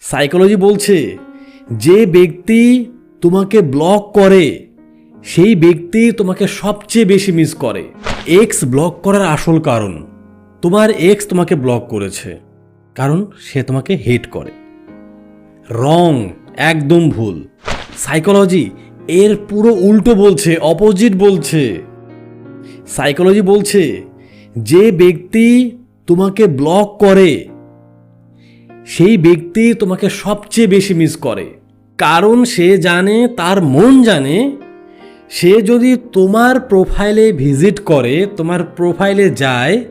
Psychology বলছে, যে ব্যক্তি তোমাকে ব্লক করে, সেই ব্যক্তি তোমাকে সবচেয়ে বেশি মিস করে। এক্স ব্লক করার আসল কারণ, তোমার এক্স তোমাকে ব্লক করেছে, কারণ সে তোমাকে হেট করে। রং একদম ভুল। সাইকোলজি এর পুরো উল্টো বলছে অপোজিট বলছে। সাইকোলজি বলছে, যে ব্যক্তি তোমাকে ব্লক করে সেই ব্যক্তি তোমাকে সবচেয়ে বেশি মিস করে। কারণ সে জানে, তার মন জানে, সে যদি তোমার প্রোফাইলে ভিজিট করে, তোমার প্রোফাইলে যায়,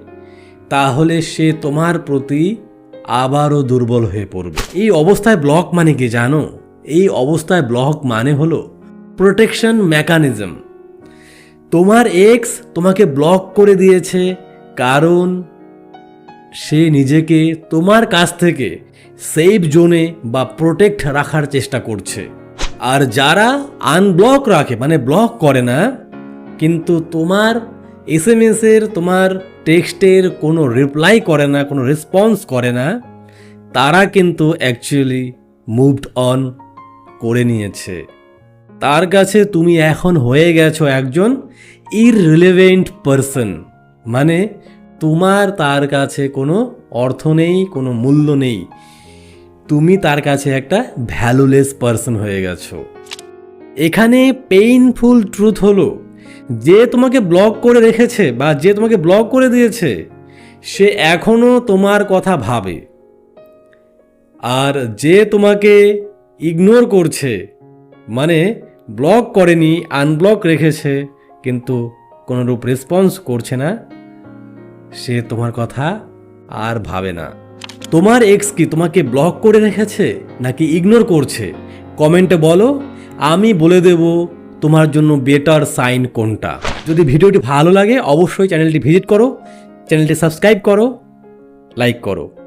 তাহলে সে তোমার প্রতি আবারও দুর্বল হয়ে পড়বে। এই অবস্থায় ব্লক মানে কি জানো? এই অবস্থায় ব্লক মানে হলো প্রোটেকশন মেকানিজম তোমার এক্স তোমাকে ব্লক করে দিয়েছে কারণ সে নিজেকে তোমার কাছ থেকে সেফ জোনে বা প্রোটেক্ট রাখার চেষ্টা করছে। আর যারা আনব্লক রাখে মানে ব্লক করে না, কিন্তু তোমার এস এম এসের তোমার টেক্সটের কোনো রিপ্লাই করে না, কোনো রেসপন্স করে না, তারা কিন্তু অ্যাকচুয়ালি মুভড অন করে নিয়েছে। তার কাছে তুমি এখন হয়ে গেছো একজন ইররিলেভেন্ট পারসন মানে তোমার তার কাছে কোনো অর্থ নেই, কোনো মূল্য নেই। তুমি তার কাছে একটা ভ্যালুলেস পারসন হয়ে গেছো। এখানে পেইনফুল ট্রুথ হলো, যে তোমাকে ব্লক করে রেখেছে বা যে তোমাকে ব্লক করে দিয়েছে, সে এখনও তোমার কথা ভাবে। আর যে তোমাকে ইগনোর করছে মানে ব্লক করেনি আনব্লক রেখেছে, কিন্তু কোনোরূপ রেসপন্স করছে না সে তোমার কথা আর ভাবে না। তোমার এক্স কি তোমাকে ব্লক করে রেখেছে নাকি ইগনোর করছে? কমেন্টে বলো, আমি বলে দেব তোমার জন্য বেটার সাইন কোনটা। যদি ভিডিওটি ভালো লাগে, অবশ্যই চ্যানেলটি ভিজিট করো চ্যানেলটি সাবস্ক্রাইব করো লাইক করো।